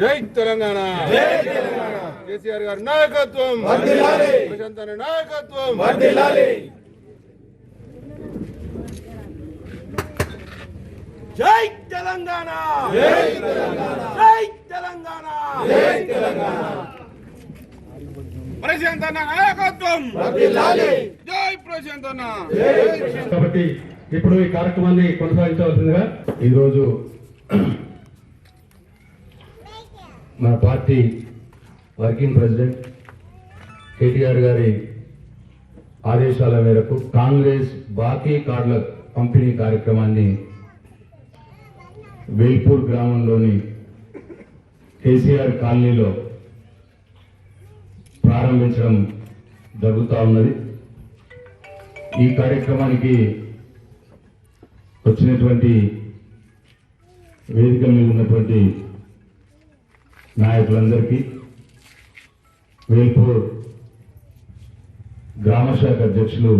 జై తెలంగాణ. కేసీఆర్ గారి నాయకత్వం. ప్రశాంత్ నాయకత్వం. జై తెలంగాణ. జై తెలంగాణ. ప్రశాంత్ అన్న నాయకత్వం. జై ప్రశాంత్ అన్న. కాబట్టి ఇప్పుడు ఈ కార్యక్రమాన్ని కొనసాగించవలసిందిగా ఈరోజు పార్టీ వర్కింగ్ ప్రెసిడెంట్ కేటీఆర్ గారి ఆదేశాల మేరకు కాంగ్రెస్ బాకీ కార్డుల పంపిణీ కార్యక్రమాన్ని వేల్పూర్ గ్రామంలోని కేసీఆర్ కాలనీలో ప్రారంభించడం జరుగుతూ ఉన్నది. ఈ కార్యక్రమానికి వచ్చినటువంటి వేదిక మీద ఉన్నటువంటి నాయకులందరికీ వేల్పూర్ గ్రామ శాఖ అధ్యక్షులు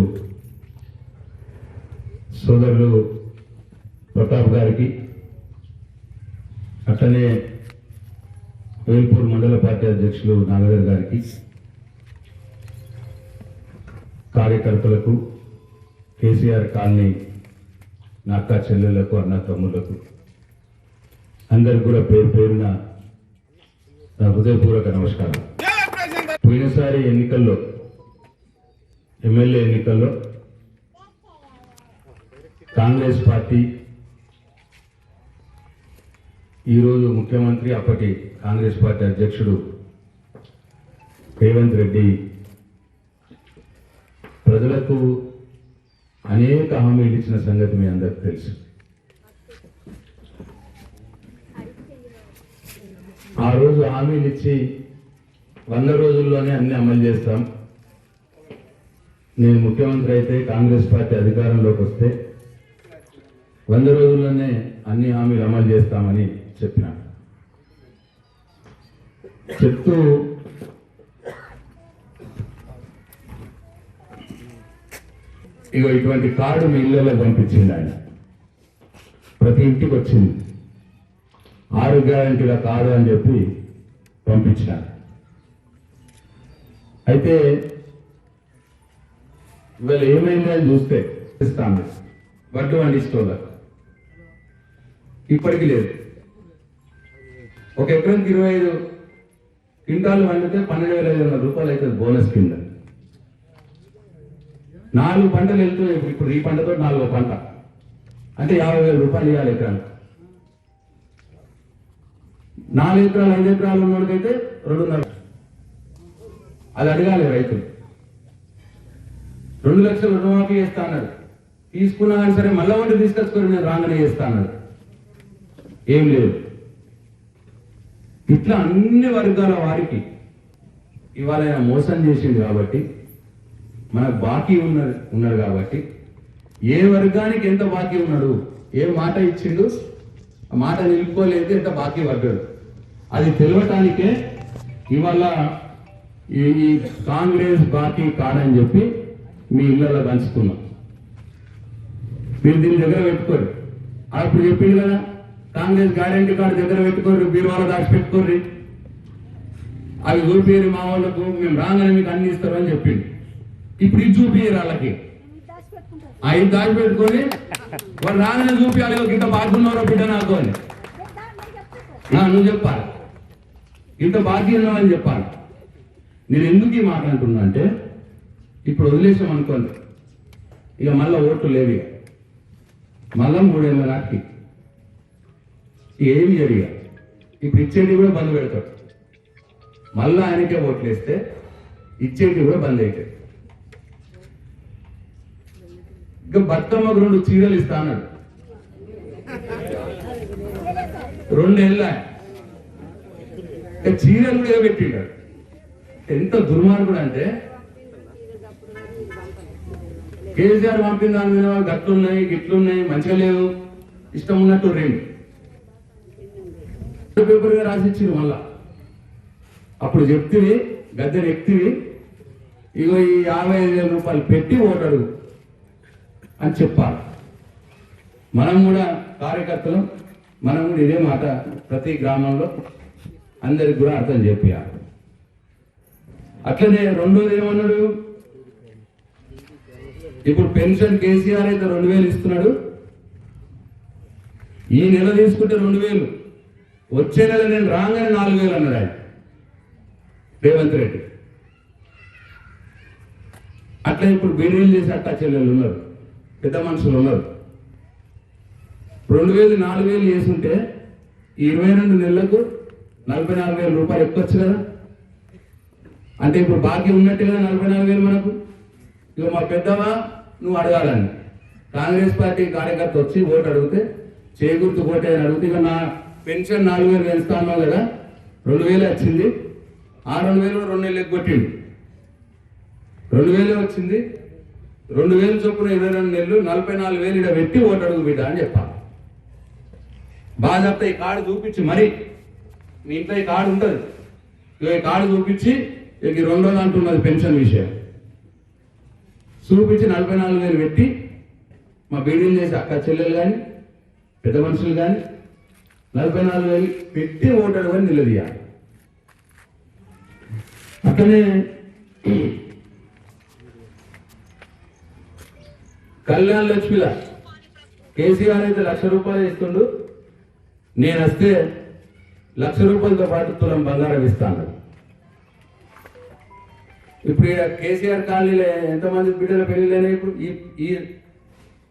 సోదరులు ప్రతాప్ గారికి అట్లనే వేల్పూర్ మండల పార్టీ అధ్యక్షులు నాగదర్ గారికి కార్యకర్తలకు కేసీఆర్ కాలనీ నా అక్క చెల్లెళ్ళకు అన్న తమ్ముళ్ళకు అందరికి కూడా పేరు పేరున నా హృదయపూర్వక నమస్కారం. పోయినసారి ఎన్నికల్లో ఎమ్మెల్యే ఎన్నికల్లో కాంగ్రెస్ పార్టీ ఈరోజు ముఖ్యమంత్రి అప్పటి కాంగ్రెస్ పార్టీ అధ్యక్షుడు రేవంత్ రెడ్డి ప్రజలకు అనేక హామీలు ఇచ్చిన సంగతి మీ అందరికి తెలుసు. ఆ రోజు హామీలు ఇచ్చి వంద రోజుల్లోనే అన్ని అమలు చేస్తాం. నేను ముఖ్యమంత్రి అయితే కాంగ్రెస్ పార్టీ అధికారంలోకి వస్తే వంద రోజుల్లోనే అన్ని హామీలు అమలు చేస్తామని చెప్పిన. చెప్తూ ఇగో ఇటువంటి కార్డు మీ ఇళ్ళలో పంపించింది ఆయన. ప్రతి ఇంటికి వచ్చింది. ఆరు గ్యారంటీల అని చెప్పి పంపించినారు. అయితే ఇవాళ ఏమైంది అని చూస్తే ఇస్తాను వడ్లు వండిస్తోళ్ళకు ఇప్పటికి లేదు. ఒక ఎకరానికి ఇరవై ఐదు క్వింటాలు వండితే పన్నెండు వేల ఐదు వందల రూపాయలు అవుతుంది బోనస్ కింద. నాలుగు పంటలు వెళ్తున్నాయి ఇప్పుడు- ఇప్పుడు ఈ పంటతో నాలుగో పంట. అంటే యాభై వేల రూపాయలు ఇవ్వాలి ఎకరానికి. నాలుగు ఎకరాలు ఐదు ఎకరాలు ఉన్నోడికైతే రెండున్నర అది అడగాలి రైతులు రెండు లక్షలు రుణమాఫీ చేస్తా అన్నాడు. తీసుకున్నా కానీ సరే మళ్ళా వంటి తీసుకొచ్చుకొని నేను రాగానే చేస్తా అన్నాడు. ఏం లేదు. ఇట్లా అన్ని వర్గాల వారికి ఇవాళ ఆయన మోసం చేసింది కాబట్టి మనకు బాకీ ఉన్నారు ఉన్నారు కాబట్టి ఏ వర్గానికి ఎంత బాకీ ఉన్నాడు ఏ మాట ఇచ్చిండు ఆ మాట నిలుపుకోలేదు ఎంత బాకీ పడ్డాడు. అది తెలియటానికే ఇవాళ ఈ కాంగ్రెస్ పార్టీ కాడని చెప్పి మీ ఇళ్ళలో పంచుతున్నాం మీరు దీని దగ్గర పెట్టుకోరు. అప్పుడు చెప్పింది కదా కాంగ్రెస్ గ్యారంటీ కార్డు దగ్గర పెట్టుకోరు బీరువాలో దాచిపెట్టుకోర్రి అవి చూపియరు మా వాళ్ళకు మేము రాగానే మీకు అన్ని ఇస్తామని అని ఇప్పుడు ఇది చూపియరు వాళ్ళకి. అవి దాచిపెట్టుకొని వాళ్ళు రాగానే చూపించాలి ఇంత బాగున్నారో బిడ్డ నాకు అని. నువ్వు చెప్పాలి. ఇంత బాకీ అని చెప్పాలి. నేను ఎందుకు ఈ మాట అంటున్నా అంటే ఇప్పుడు వదిలేసాం అనుకోండి. ఇక మళ్ళీ ఓట్లు లేవు మళ్ళా మూడేళ్ళ నాటికి ఏమి జరిగా ఇప్పుడు ఇచ్చేటి కూడా బంద్ పెడతాడు. మళ్ళా ఆయనకే ఓట్లు వేస్తే ఇచ్చేటి కూడా బంద్ అవుతాయి ఇంకా బతుకమ్మకు రెండు చీరలు ఇస్తా అన్నాడు. రెండేళ్ళ. చీరలు కూడా పెట్టిండాడు ఎంత దుర్మార్గుడు అంటే కేసీఆర్ పంపిన దాని మీద గట్లున్నాయి గిట్లున్నాయి మంచిగా లేవు ఇష్టం ఉన్నట్టు రెండు. పేపర్గా రాసిచ్చిరు మళ్ళా. అప్పుడు చెప్తివి గద్దెని ఎక్తివి ఇగో ఈ యాభై ఐదు వేల రూపాయలు పెట్టి ఓటు అని చెప్పాలి. మనం కూడా కార్యకర్తలు మనం కూడా ఇదే మాట ప్రతి గ్రామంలో. అందరికి కూడా అర్థం చెప్పారు అట్లనే రెండోది ఏమన్నాడు? ఇప్పుడు పెన్షన్ కేసీఆర్ అయితే రెండు వేలు ఇస్తున్నాడు. ఈ నెల తీసుకుంటే రెండు వేలు. వచ్చే నెల నేను రాగానే నాలుగు వేలు అన్నాడు ఆయన. రేవంత్ రెడ్డి. అట్లా ఇప్పుడు బీడీలు చేసి అట్టా చెల్లెలు ఉన్నారు. పెద్ద మనుషులు ఉన్నారు. రెండు వేలు నాలుగు వేలు చేసుంటే ఇరవై రెండు నెలలకు నలభై నాలుగు వేల రూపాయలు ఎక్కొచ్చు కదా? అంటే ఇప్పుడు బాకీ ఉన్నట్టు కదా నలభై నాలుగు వేలు మనకు? ఇక మా పెద్దవా నువ్వు అడగాలని. కాంగ్రెస్ పార్టీ కార్యకర్త వచ్చి ఓటు అడిగితే చేకూర్తు ఓటే అని అడిగితే ఇక నా పెన్షన్ నాలుగు వేలు పెంచుతా అన్నావు కదా రెండు వేలు వచ్చింది. ఆ రెండు వేలు రెండు నెలలు కొట్టిండు. రెండు వేలే వచ్చింది. రెండు వేలు చొప్పున ఇరవై రెండు నెలలు నలభై నాలుగు వేలు ఇక్కడ పెట్టి ఓటు అడుగు బిడ్డ అని చెప్పాలి. బాగా ఈ కార్డు చూపించి మరి. మీ ఇంట్లో ఈ కార్డు ఉంటుంది. ఇక ఈ కార్డు చూపించి ఇక రెండు రోజులు అంటున్నది పెన్షన్ విషయం. చూపించి నలభై నాలుగు వేలు పెట్టి మా బీడీలు చేసి అక్క చెల్లెలు కానీ పెద్ద మనుషులు కానీ నలభై నాలుగు వేలు పెట్టి ఓటర్ కానీ నిలదీయాలి. అట్లనే కళ్యాణ్ లక్ష్మిల కేసీఆర్ అయితే లక్ష రూపాయలు ఇస్తుండు. నేను వస్తే లక్ష రూపాయలతో పాటు తులం బంగారం ఇస్తాను. ఇప్పుడు కేసీఆర్ కాలనీలో ఎంతమంది బిడ్డల పెళ్ళిళ్ళైనా ఇప్పుడు ఈ ఈ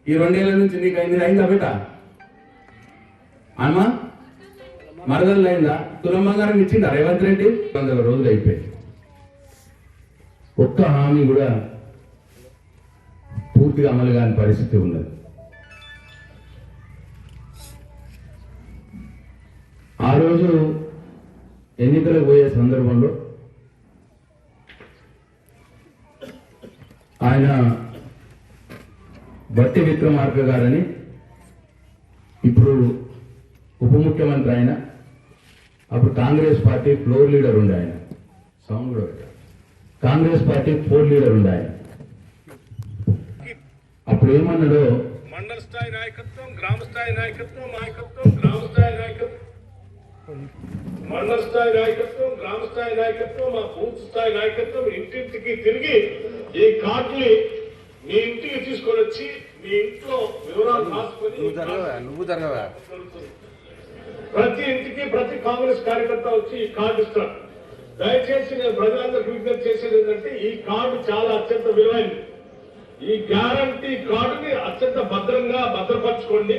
ఈ రెండేళ్ళ నుంచి నీకు అయింది అయిందా బిడ్డ? అమ్మా మరదలు అయిందా? తులం బంగారం ఇచ్చిందా? రేవంత్ రెడ్డి? వందల రోజులు అయిపోయింది. ఒక్క హామీ కూడా పూర్తిగా అమలు కాని పరిస్థితి ఉన్నది. ఆ రోజు ఎన్నికలకు పోయే సందర్భంలో ఆయన బట్టి విక్రమార్క గారని ఇప్పుడు ఉప ముఖ్యమంత్రి ఆయన అప్పుడు కాంగ్రెస్ పార్టీ ఫ్లోర్ లీడర్ ఉండే ఆయన. సౌండ్ కూడా కాంగ్రెస్ పార్టీ ఫోర్ లీడర్ ఉండే ఆయన. అప్పుడు ఏమన్నాడో? మండల స్థాయి నాయకత్వం గ్రామ స్థాయి నాయకత్వం నాయకత్వం గ్రామ స్థాయి నాయకత్వం. మండల స్థాయి నాయకత్వం గ్రామ స్థాయి నాయకత్వం మా బూత్ స్థాయి నాయకత్వం ఇంటింటికి తిరిగి ఈ కార్డుని మీ ఇంటికి తీసుకొని వచ్చి మీ ఇంట్లో వివరాలు రాసుకొని ప్రతి ఇంటికి ప్రతి కాంగ్రెస్ కార్యకర్త వచ్చి ఈ కార్డు ఇస్తాడు. దయచేసి నేను ప్రజలందరికీ విజ్ఞప్తి చేసేది ఏంటంటే ఈ కార్డు చాలా అత్యంత విలువైనది. ఈ గ్యారంటీ కార్డుని అత్యంత భద్రంగా భద్రపరచుకోండి.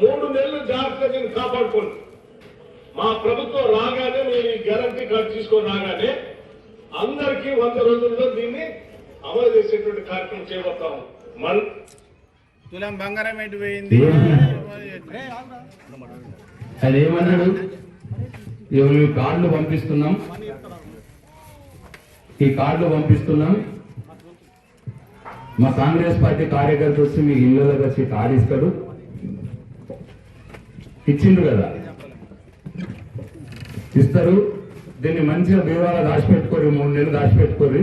మూడు నెలలు జాగ్రత్తగా కాపాడుకోండి మా ప్రభుత్వం రాగానే మీరు ఈ గ్యారంటీ కార్డు తీసుకొని రాగానే అందరికీ వంద రోజుల్లో దీన్ని అమలు చేసేటువంటి కార్యక్రమం చేపడతాము మన తులం బంగారం ఎటు పోయింది? ఆయన ఏమన్నాడు? మేము కార్డులు పంపిస్తున్నాం. ఈ కార్డులు పంపిస్తున్నాం. మా కాంగ్రెస్ పార్టీ కార్యకర్త వచ్చి మీ ఇళ్ళలోకి వచ్చి కార్డు ఇస్తాడు ఇచ్చిండు కదా? ఇస్తారు. దీన్ని మంచిగా బీరువాలో దాచిపెట్టుకోరు మూడు నెలలు దాచిపెట్టుకోరు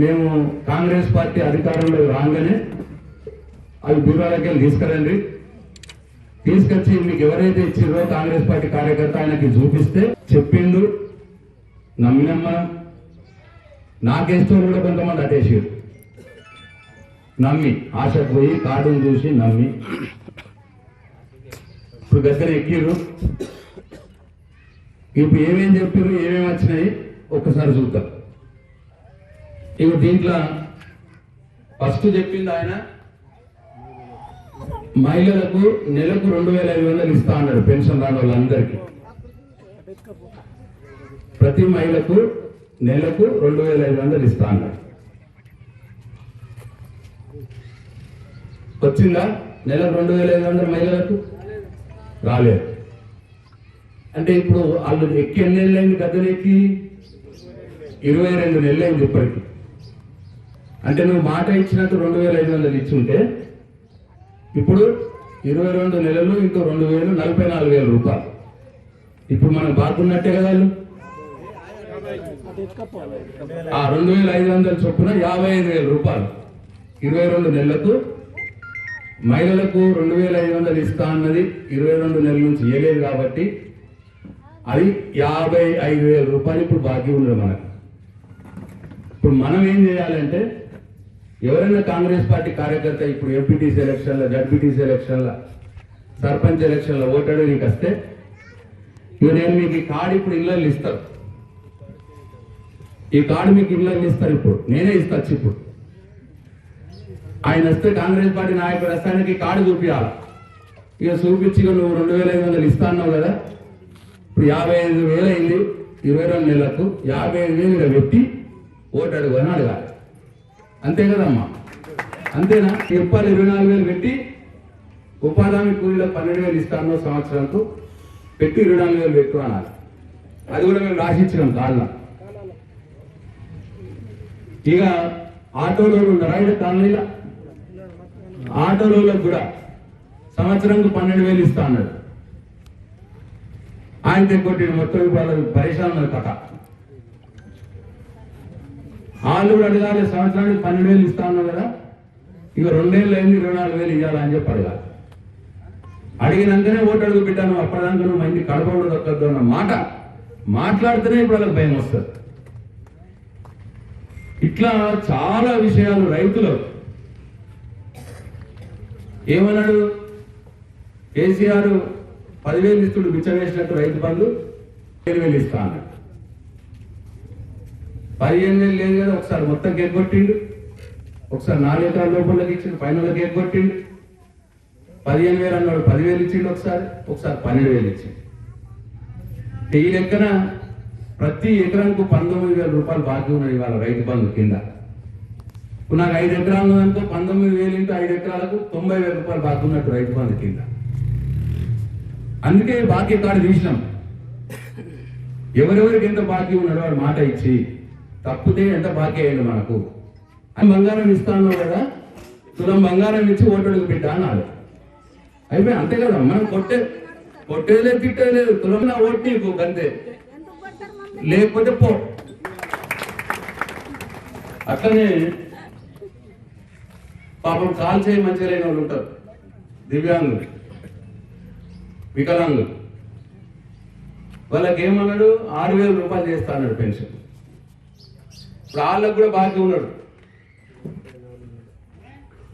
మేము కాంగ్రెస్ పార్టీ అధికారంలో రాగానే అవి బీవాలకి వెళ్ళి తీసుకురండి. తీసుకొచ్చి మీకు ఎవరైతే ఇచ్చిందో కాంగ్రెస్ పార్టీ కార్యకర్త ఆయనకి చూపిస్తే చెప్పిండు. నమ్మినమ్మ. నాకేస్తూ కూడా కొంతమంది అటేసారు నమ్మి ఆశ పోయి కార్డును చూసి నమ్మి. ఇప్పుడు దగ్గర ఎక్కిరు ఇప్పుడు ఏమేం చెప్పారు ఏమేమి వచ్చినాయి ఒక్కసారి చూద్దాం. ఇక దీంట్లో ఫస్ట్ చెప్పింది ఆయన మహిళలకు నెలకు రెండు వేల ఐదు వందలు ఇస్తా అన్నాడు పెన్షన్ రాని వాళ్ళందరికీ. ప్రతి మహిళకు నెలకు రెండు వేల ఐదు వందలు ఇస్తా అన్నాడు. వచ్చిందా? నెలకు రెండు వేల ఐదు వందల మహిళలకు? రాలేదు. అంటే ఇప్పుడు వాళ్ళు ఎక్కి ఎన్ని నెలలైంది అయింది ఎక్కి? ఇరవై రెండు నెలలు అయింది ఇప్పటికి. అంటే నువ్వు మాట ఇచ్చినట్టు రెండు వేల ఐదు వందలు ఇచ్చుంటే ఇప్పుడు ఇరవై రెండు నెలలు ఇంకో రెండు వేలు నలభై నాలుగు వేల రూపాయలు. ఇప్పుడు మనం బాగున్నట్టే కదా వాళ్ళు? ఆ రెండు వేల ఐదు వందల చొప్పున యాభై ఐదు వేల రూపాయలు. ఇరవై రెండు నెలలకు మహిళలకు రెండు వేల ఐదు వందలు ఇస్తా అన్నది ఇరవై రెండు నెలల నుంచి ఇవ్వలేదు కాబట్టి అది యాభై ఐదు వేల రూపాయలు ఇప్పుడు బాకీ ఉండదు మనకు. ఇప్పుడు మనం ఏం చేయాలంటే ఎవరైనా కాంగ్రెస్ పార్టీ కార్యకర్త ఇప్పుడు ఎంపీటీసీ ఎలక్షన్ల జడ్పీటీసీ ఎలక్షన్ల సర్పంచ్ ఎలక్షన్ల ఓటాడు నీకు వస్తే ఇక నేను మీకు ఈ కార్డు ఇప్పుడు ఇళ్ళల్లో ఇస్తారు. ఈ కార్డు మీకు ఇళ్ళల్లో ఇస్తారు ఇప్పుడు. నేనే ఇస్తా వచ్చి ఇప్పుడు ఆయన వస్తే కాంగ్రెస్ పార్టీ నాయకుడు వస్తే ఆయనకి చూపించాలి ఇక చూపించి నువ్వు రెండు వేల ఐదు వందలు ఇస్తా అన్నావు కదా? ఇప్పుడు యాభై ఐదు వేలు అయింది. ఇరవై రెండు నెలలకు యాభై ఐదు వేలు ఇక్కడ పెట్టి ఓటు అడుగుని అడగాలి. అంతే కదమ్మా? అంతేనా? చెప్పాలి ఇరవై నాలుగు వేలు పెట్టి ఉపాధి హామీ కూలీలో పన్నెండు వేలు ఇస్తాను సంవత్సరంతో పెట్టి ఇరవై నాలుగు వేలు పెట్టు అనాలి. అది కూడా మేము రాసిచ్చినాం కాళ్ళ ఇక ఆటోలో ఉన్నారా? ఇక్కడ కాలనీలో ఆటోలకు కూడా సంవత్సరంకు పన్నెండు వేలు ఇస్తా అన్నాడు. ఆయన తెగొట్టిన మొత్తం వాళ్ళకి పరిశ్రమ కథ. వాళ్ళు కూడా అడగాలి సంవత్సరానికి పన్నెండు వేలు ఇస్తా ఉన్నావు కదా? ఇక రెండేళ్ళు అయింది ఇరవై నాలుగు వేలు ఇవ్వాలని చెప్పి అడగాలి అడిగినాకనే ఓటు అడుగు పెట్టాను అప్పటిదాకా నువ్వు మా ఇంటికి కడప కూడా అన్న మాట. మాట్లాడితేనే ఇప్పుడు వాళ్ళకి భయం వస్తుంది. ఇట్లా చాలా విషయాలు రైతులు ఏమన్నాడు? కేసీఆర్ పదివేలు ఇస్తుడు బిచ్చం వేసినట్టు రైతు బంధు ఏడు వేలు ఇస్తా అన్నాడు. పదిహేను వేలు లేదు కదా ఒకసారి మొత్తం కేక్ కొట్టిండు. ఒకసారి నాలుగు ఎకరాల లోపలికి ఇచ్చిండు పైన కేక్ కొట్టిండు. పదిహేను వేలు అన్నాడు పదివేలు ఇచ్చిండు ఒకసారి ఒకసారి పన్నెండు వేలు ఇచ్చిండు. ఈ లెక్కన ప్రతి ఎకరానికి పంతొమ్మిది వేల రూపాయలు బాకీ ఉన్నది ఇవాళ రైతు బంధు కింద. ఇప్పుడు నాకు ఐదు ఎకరాలు ఉందనుకో పంతొమ్మిది వేలు ఇంటూ ఐదు ఎకరాలకు తొంభై వేల రూపాయలు బాగున్నట్టు రైతు బంధు కింద. అందుకే బాకీ కార్డు తీసినాం. ఎవరెవరికి ఎంత బాకీ ఉన్నాడో వాడు మాట ఇచ్చి తప్పితే ఎంత బాకీ అయ్యింది మనకు అని బంగారం ఇస్తాను కదా తులం బంగారం ఇచ్చి ఓటడుగు బిడ్డ అన్నాడు. అయిపోయి అంతే కదా మనం కొట్టే కొట్టేదే లేదు లేదు. తులం నా ఓటు నీకు అంతే లేకపోతే పో. అట్లనే పాపం కాల్ చేయి మంచిగా లేని వాళ్ళు ఉంటారు. దివ్యాంగులు వికలాంగులు. వాళ్ళకి ఏమన్నాడు? ఆరు వేల రూపాయలు చేస్తా అన్నాడు పెన్షన్. ఇప్పుడు వాళ్ళకు కూడా బాకీ ఉన్నాడు.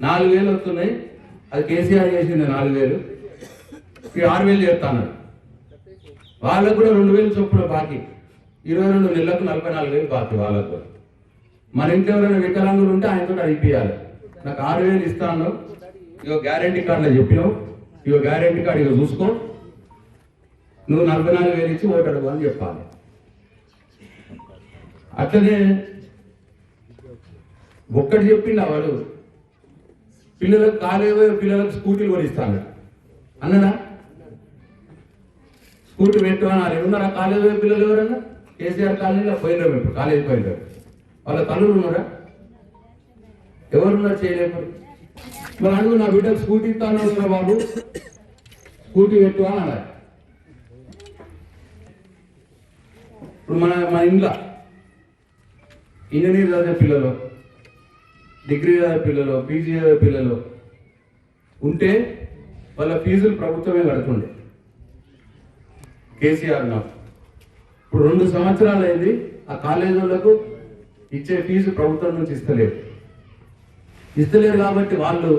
నాలుగు వేలు వస్తున్నాయి. అది కేసీఆర్ చేసింది నాలుగు వేలు. ఇప్పుడు ఆరు వేలు చేస్తా అన్నాడు. వాళ్ళకు కూడా రెండు వేలు చొప్పున బాకీ. ఇరవై రెండు నెలలకు నలభై నాలుగు వేలు బాకీ వాళ్ళకు మరి ఇంకెవరైనా ఎవరైనా వికలాంగులు ఉంటే ఆయనతో అడిగిపోయాలి నాకు ఆరు వేలు ఇస్తాను ఇగో గ్యారంటీ కార్డులో చెప్పినావు. ఇక గ్యారంటీ కార్డు ఇక చూసుకో. నువ్వు నలభై నాలుగు వేలు ఇచ్చి ఓటు అడుగు అని చెప్పాలి. అట్లనే ఒక్కటి చెప్పిండు వాడు? పిల్లలకు కాలేవో పిల్లలకు స్కూటీలు కూడా ఇస్తాను అన్నడా. స్కూటీ పెట్టు అన్నారు ఉన్నారా? కాలేజీ పోయే పిల్లలు ఎవరన్నా? కేసీఆర్ కాలేజీలో పోయినారు ఇప్పుడు కాలేజీ పోయినారు. వాళ్ళ తల్లులు ఉన్నారా? ఎవరున్నారు చేయలేము మరి అడుగు నా బిడ్డకు స్కూటీ ఇస్తాను బాబు. స్కూటీ పెట్టు అని అన్నారు ఇప్పుడు మన మన ఇంట్లో ఇంజనీర్ చదివే పిల్లలు డిగ్రీ చదివే పిల్లలు పీజీ చదివే పిల్లలు ఉంటే వాళ్ళ ఫీజులు ప్రభుత్వమే కడుతుండే. కేసీఆర్ నాకు ఇప్పుడు రెండు సంవత్సరాలు అయింది ఆ కాలేజీ వాళ్ళకు ఇచ్చే ఫీజు ప్రభుత్వం నుంచి ఇస్తలేదు. ఇస్తలేరు కాబట్టి వాళ్ళు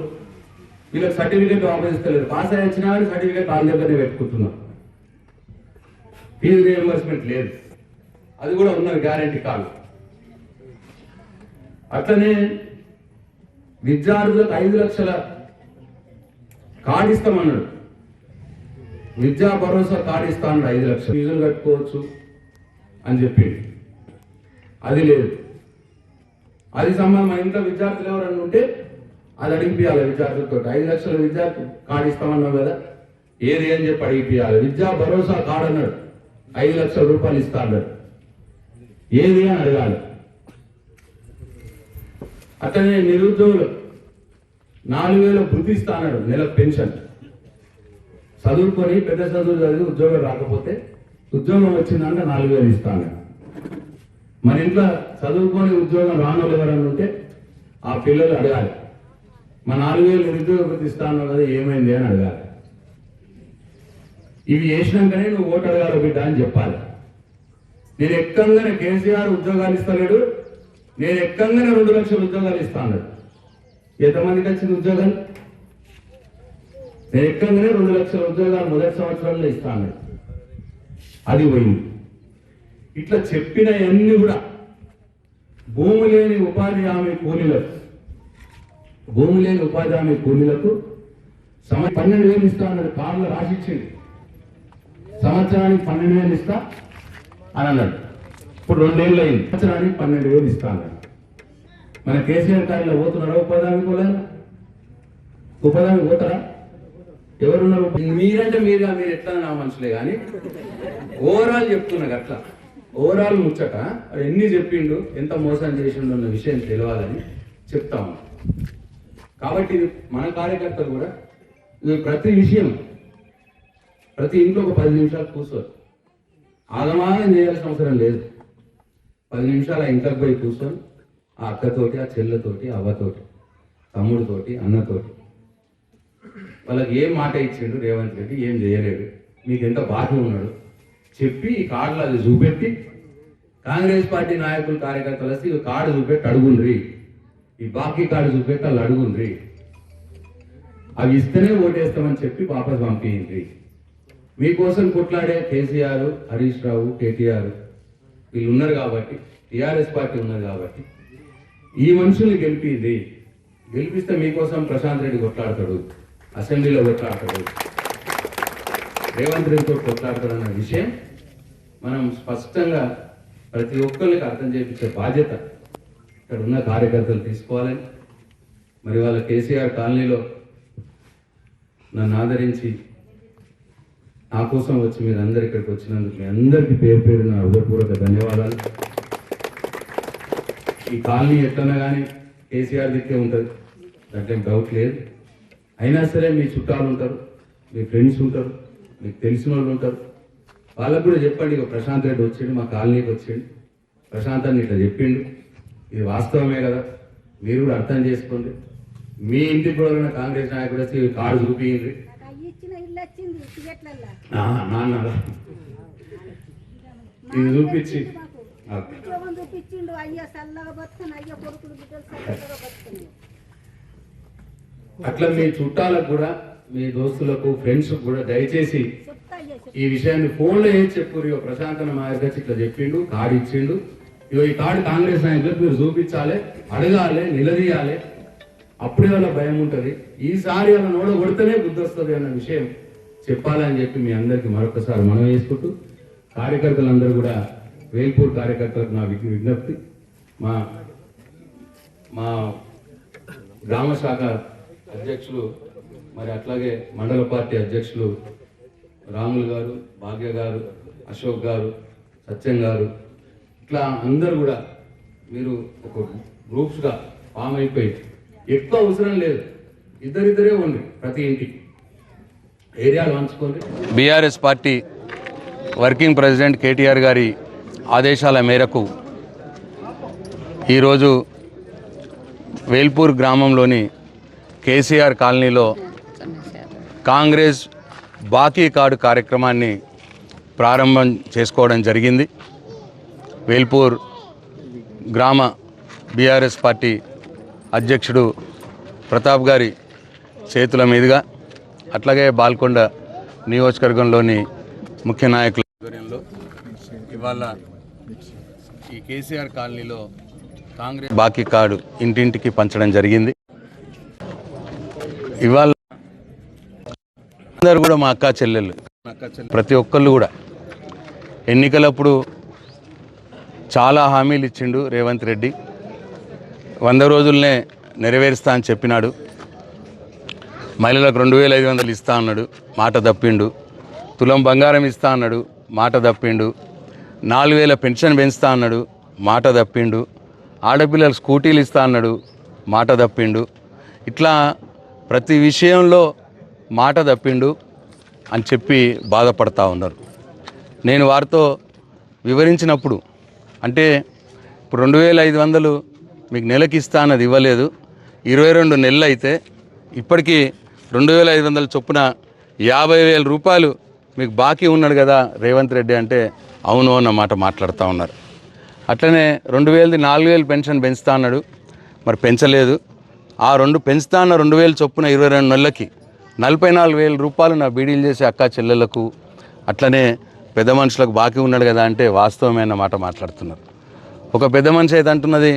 వీళ్ళకి సర్టిఫికేట్ వాపస్ ఇస్తలేరు. పాస్ అయ్యి వచ్చినా కానీ సర్టిఫికేట్ వాళ్ళ దగ్గరనే పెట్టుకుంటున్నారు. ఫీజు రియంబర్స్మెంట్ లేదు. అది కూడా ఉన్నది గ్యారంటీ కాదు. అట్లనే విద్యార్థులకు ఐదు లక్షల కార్డు ఇస్తామన్నాడు విద్యా భరోసా కార్డు ఇస్తాను ఐదు లక్షలు. ఫీజులు కట్టుకోవచ్చు అని చెప్పి అది లేదు. అది సంబంధం మా ఇంట్లో విద్యార్థులు ఎవరన్నా ఉంటే అది అడిగిపియాలి విద్యార్థులతో ఐదు లక్షల విద్యార్థి కార్డు ఇస్తామన్నావు కదా? ఏది అని చెప్పి అడిగిపియాలి? విద్యా భరోసా కార్డు అన్నాడు. ఐదు లక్షల రూపాయలు ఇస్తా అన్నాడు. ఏది అని అడగాలి. అతనే నిరుద్యోగులు. నాలుగు వేల వృద్ధి ఇస్తానడు నెల పెన్షన్. చదువుకొని పెద్ద చదువులు చదివి ఉద్యోగం రాకపోతే ఉద్యోగం వచ్చిందంటే నాలుగు వేలు ఇస్తాను మన ఇంట్లో చదువుకొని ఉద్యోగం రానోళ్ళు ఎవరైనా ఉంటే ఆ పిల్లలు అడగాలి. మా నాలుగు వేలు నిరుద్యోగ ఇస్తాను కదా ఏమైంది? అని అడగాలి. ఇవి చేసినాకనే నువ్వు ఓటు అడగాలి బిడ్డ అని చెప్పాలి. నేను ఎక్కంగానే కేసీఆర్ ఉద్యోగాలు ఇస్తలేడు. నేను ఎక్కంగానే రెండు లక్షల ఉద్యోగాలు ఇస్తాను ఎంతమందికి వచ్చింది ఉద్యోగాలు నేను ఎక్కంగానే రెండు లక్షల ఉద్యోగాలు మొదటి సంవత్సరంలో ఇస్తాను అది పోయింది. ఇట్లా చెప్పినవన్నీ కూడా భూమి లేని ఉపాధి హామీ కూలీలకు భూమి లేని ఉపాధి హామీ కూలీలకు సమ పన్నెండు వేలు ఇస్తా అన్నాడు. కార్లో రాసిచ్చింది సంవత్సరానికి పన్నెండు వేలు ఇస్తా అని అన్నాడు. ఇప్పుడు రెండేళ్ళు అయింది. సంవత్సరానికి పన్నెండు వేలు ఇస్తా అన్నాడు. మన కేసీఆర్ కార్లో పోతున్నారా ఉపాధి హామీ కూలీలు? ఉపాధి హామీ పోతారా? ఎవరున్నారు? మీరంటే మీరుగా మీరు ఎట్లా నా మనుషులే కానీ ఓవరాల్ చెప్తున్నా అట్లా. ఓవరాల్ ముచ్చట ఎన్ని చెప్పిండు ఎంత మోసం చేసిండు అన్న విషయం తెలియాలని చెప్తాము కాబట్టి మన కార్యకర్తలు కూడా ఇది ప్రతి విషయం ప్రతి ఇంట్లో ఒక పది నిమిషాలు కూర్చోరు. ఆదమానం చేయాల్సిన అవసరం లేదు. పది నిమిషాలు ఆ ఇంట్లోకి పోయి కూర్చొని ఆ అక్కతోటి ఆ చెల్లెతోటి అవ్వతోటి తమ్ముడితోటి అన్నతోటి. వాళ్ళకి ఏం మాట ఇచ్చిండు రేవంత్ రెడ్డి ఏం చేయలేడు. మీకు ఎంత బాధ ఉన్నాడు చెప్పి ఈ కార్డులు అది చూపెట్టి కాంగ్రెస్ పార్టీ నాయకులు కార్యకర్తలు వస్తే ఈ కార్డు చూపెట్టి అడుగుండ్రి. ఈ బాకీ కార్డు చూపెట్టి వాళ్ళు అడుగుండ్రి. అవి ఇస్తేనే ఓటేస్తామని చెప్పి వాపస్ పంపించింది మీకోసం కొట్లాడే కేసీఆర్ హరీష్ రావు కేటీఆర్ వీళ్ళు ఉన్నారు కాబట్టి టీఆర్ఎస్ పార్టీ ఉన్నారు కాబట్టి ఈ మనుషుల్ని గెలిపింది గెలిపిస్తే మీకోసం ప్రశాంత్ రెడ్డి కొట్లాడతాడు అసెంబ్లీలో కొట్లాడతాడు. రేవంత్ రెడ్డితో కొట్లాడతాడు అన్న విషయం మనం స్పష్టంగా ప్రతి ఒక్కరికి అర్థం చేయించే బాధ్యత ఇక్కడ ఉన్న కార్యకర్తలు తీసుకోవాలని మరి వాళ్ళ కేసీఆర్ కాలనీలో నన్ను ఆదరించి నా కోసం వచ్చి మీరు అందరు ఇక్కడికి వచ్చినందుకు మీ అందరికీ పేరు పేరు నా హృదయపూర్వక ధన్యవాదాలు. ఈ కాలనీ ఎట్లన్నా కానీ కేసీఆర్ దిక్కే ఉంటుంది దాంట్లో డౌట్ లేదు. అయినా సరే మీ చుట్టాలు ఉంటారు మీ ఫ్రెండ్స్ ఉంటారు. మీకు తెలిసిన వాళ్ళు ఉంటారు. వాళ్ళకు కూడా చెప్పండి ఇక ప్రశాంత్ రెడ్డి వచ్చిండు మా కాలనీకి వచ్చిండు. ప్రశాంత్ అని ఇట్లా చెప్పిండు. ఇది వాస్తవమే కదా. మీరు కూడా అర్థం చేసుకోండి. మీ ఇంటికి కూడా కాంగ్రెస్ నాయకుడు వచ్చి కార్డు చూపించండి నాన్న. ఇది చూపించి అట్లా మీ చుట్టాలకు కూడా మీ దోస్తులకు ఫ్రెండ్స్ కూడా దయచేసి ఈ విషయాన్ని ఫోన్లో ఏం చెప్పారు? ఇగో ప్రశాంతన మార్గచ్చి ఇట్లా చెప్పిండు కార్డు ఇచ్చిండు. ఇగో ఈ కార్డు కాంగ్రెస్ నాయకులకు మీరు చూపించాలి అడగాలి నిలదీయాలి. అప్పుడే వాళ్ళ భయం ఉంటుంది. ఈసారి వాళ్ళ నోడ కొడితేనే బుద్ధి వస్తుంది అన్న విషయం చెప్పాలని చెప్పి మీ అందరికీ మరొకసారి మనం వేసుకుంటూ కార్యకర్తలందరూ కూడా వేల్పూర్ కార్యకర్తలకు నా విజ్ఞప్తి. మా మా గ్రామ శాఖ అధ్యక్షులు మరి అట్లాగే మండల పార్టీ అధ్యక్షులు రాములు గారు భాగ్య గారు అశోక్ గారు సత్యం గారు ఇట్లా అందరు కూడా మీరు ఒక గ్రూప్స్గా ఫామ్ అయిపోయి ఎక్కువ అవసరం లేదు. ఇద్దరిద్దరే ఉంది ప్రతి ఇంటికి. ఏరియాలు పంచుకోండి. BRS party working president KTR గారి ఆదేశాల మేరకు ఈరోజు వేల్పూర్ గ్రామంలోని కేసీఆర్ కాలనీలో కాంగ్రెస్ బాకీ కార్డు కార్యక్రమాన్ని ప్రారంభం చేసుకోవడం జరిగింది. వేల్పూర్ గ్రామ బీఆర్ఎస్ పార్టీ అధ్యక్షుడు ప్రతాప్ గారి చేతుల మీదుగా అట్లాగే బాల్కొండ నియోజకవర్గంలోని ముఖ్య నాయకుల ఆధ్వర్యంలో ఇవాళ ఈ కేసీఆర్ కాలనీలో కాంగ్రెస్ బాకీ కార్డు ఇంటింటికి పంచడం జరిగింది. ఇవాళ అందరు కూడా మా అక్క చెల్లెళ్ళు. ప్రతి ఒక్కళ్ళు కూడా. ఎన్నికలప్పుడు చాలా హామీలు ఇచ్చిండు రేవంత్ రెడ్డి. వంద రోజుల్నే నెరవేరుస్తా అని చెప్పినాడు. మహిళలకు రెండు వేల ఐదు వందలు ఇస్తా అన్నాడు. మాట తప్పిండు. తులం బంగారం ఇస్తా అన్నాడు. మాట తప్పిండు. నాలుగు వేల పెన్షన్ పెంచుతా అన్నాడు. మాట తప్పిండు. ఆడపిల్లలు స్కూటీలు ఇస్తా అన్నాడు. మాట తప్పిండు. ఇట్లా ప్రతి విషయంలో మాట తప్పిండు అని చెప్పి బాధపడతా ఉన్నారు. నేను వారితో వివరించినప్పుడు అంటే ఇప్పుడు రెండు వేల ఐదు వందలు మీకు నెలకి ఇస్తా అన్నది ఇవ్వలేదు. ఇరవై రెండు నెలలు అయితే ఇప్పటికీ రెండు వేల ఐదు వందల చొప్పున యాభై వేల రూపాయలు మీకు బాకీ ఉన్నాడు కదా రేవంత్ రెడ్డి అంటే అవును అన్న మాట మాట్లాడుతూ ఉన్నారు. అట్లనే రెండు వేలది నాలుగు వేలు పెన్షన్ పెంచుతా అన్నాడు. మరి పెంచలేదు. ఆ రెండు పెంచుతా అన్న రెండు వేలు చొప్పున ఇరవై రెండు నెలలకి నలభై నాలుగు వేల రూపాయలు నా బీడీలు చేసే అక్క చెల్లెలకు అట్లనే పెద్ద మనుషులకు బాకీ ఉన్నాడు కదా అంటే వాస్తవమైన మాట మాట్లాడుతున్నారు. ఒక పెద్ద మనిషి అయితే అంటున్నది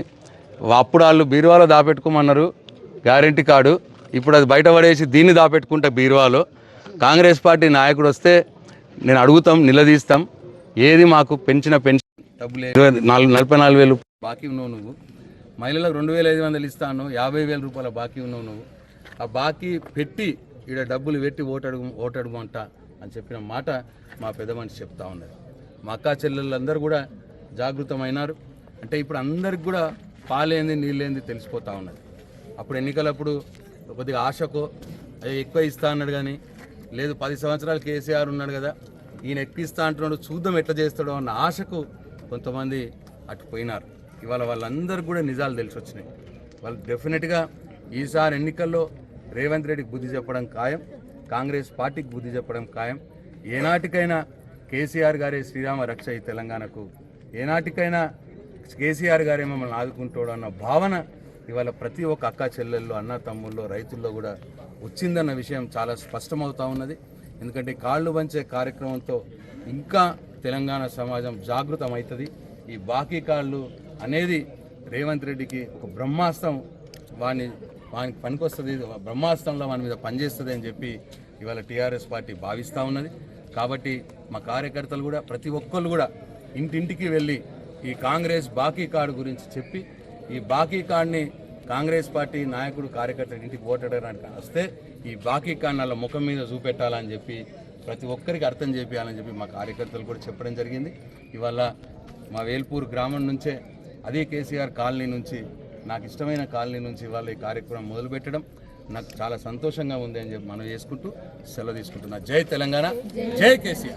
అప్పుడు వాళ్ళు బీరువాలో దాపెట్టుకోమన్నారు గ్యారెంటీ కార్డు ఇప్పుడు అది బయట పడేసి దీన్ని దాపెట్టుకుంటే బీరువాలో కాంగ్రెస్ పార్టీ నాయకుడు వస్తే నేను అడుగుతాం నిలదీస్తాం ఏది మాకు పెంచిన పెన్షన్ డబ్బులు. ఇరవై నాలుగు నలభై నాలుగు వేలు బాకీ ఉన్నావు నువ్వు. మహిళలకు రెండు వేల ఐదు వందలు ఇస్తాను యాభై వేల రూపాయల బాకీ ఉన్నావు నువ్వు. ఆ బాకీ పెట్టి ఈడ డబ్బులు పెట్టి ఓటడుగు ఓటడుగు అని చెప్పిన మాట మా పెద్ద మనిషి చెప్తా ఉన్నది. మా అక్కా చెల్లెళ్ళందరూ కూడా జాగృతమైనారు. అంటే ఇప్పుడు అందరికి కూడా పాలేంది నీళ్ళేంది తెలిసిపోతా ఉన్నది. అప్పుడు ఎన్నికలప్పుడు కొద్దిగా ఆశకో ఎక్కువ ఇస్తా అన్నాడు కానీ లేదు పది సంవత్సరాలు కేసీఆర్ ఉన్నాడు కదా ఈయన ఎక్కిస్తా అంటున్నాడు చూద్దాం ఎట్లా చేస్తాడో అన్న ఆశకు కొంతమంది అటు పోయినారు. ఇవాళ వాళ్ళందరూ కూడా నిజాలు తెలిసి వచ్చినాయి వాళ్ళు డెఫినెట్గా ఈసారి ఎన్నికల్లో రేవంత్ రెడ్డికి బుద్ధి చెప్పడం ఖాయం కాంగ్రెస్ పార్టీకి బుద్ధి చెప్పడం ఖాయం. ఏనాటికైనా కేసీఆర్ గారే శ్రీరామ రక్ష ఈ తెలంగాణకు. ఏనాటికైనా కేసీఆర్ గారే మమ్మల్ని ఆదుకుంటాడు అన్న భావన ఇవాళ ప్రతి ఒక్క అక్క చెల్లెల్లో అన్న తమ్ముల్లో రైతుల్లో కూడా వచ్చిందన్న విషయం చాలా స్పష్టమవుతా ఉన్నది. ఎందుకంటే కాళ్ళు వంచే కార్యక్రమంతో ఇంకా తెలంగాణ సమాజం జాగృతం అవుతుంది ఈ బాకీ కాళ్ళు అనేది రేవంత్ రెడ్డికి ఒక బ్రహ్మాస్త్రం వాని వానికి పనికొస్తుంది బ్రహ్మాస్త్రంలో మన మీద పనిచేస్తుంది అని చెప్పి ఇవాళ టీఆర్ఎస్ పార్టీ భావిస్తూ ఉన్నది. కాబట్టి మా కార్యకర్తలు కూడా ప్రతి ఒక్కళ్ళు కూడా ఇంటింటికి వెళ్ళి ఈ కాంగ్రెస్ బాకీ కార్డు గురించి చెప్పి ఈ బాకీ కార్డుని కాంగ్రెస్ పార్టీ నాయకుడు కార్యకర్తలు ఇంటికి ఓటడానికి వస్తే ఈ బాకీ కార్డు వాళ్ళ ముఖం మీద చూపెట్టాలని చెప్పి ప్రతి ఒక్కరికి అర్థం చేయాలని చెప్పి మా కార్యకర్తలు కూడా చెప్పడం జరిగింది. ఇవాళ మా వేల్పూర్ గ్రామం నుంచే అదే కేసీఆర్ కాలనీ నుంచి నాకు ఇష్టమైన కాలనీ నుంచి వాళ్ళ ఈ కార్యక్రమం మొదలుపెట్టడం నాకు చాలా సంతోషంగా ఉంది అని చెప్పి మనం చేసుకుంటూ సెలవు తీసుకుంటున్నా. జై తెలంగాణ. జై కేసీఆర్.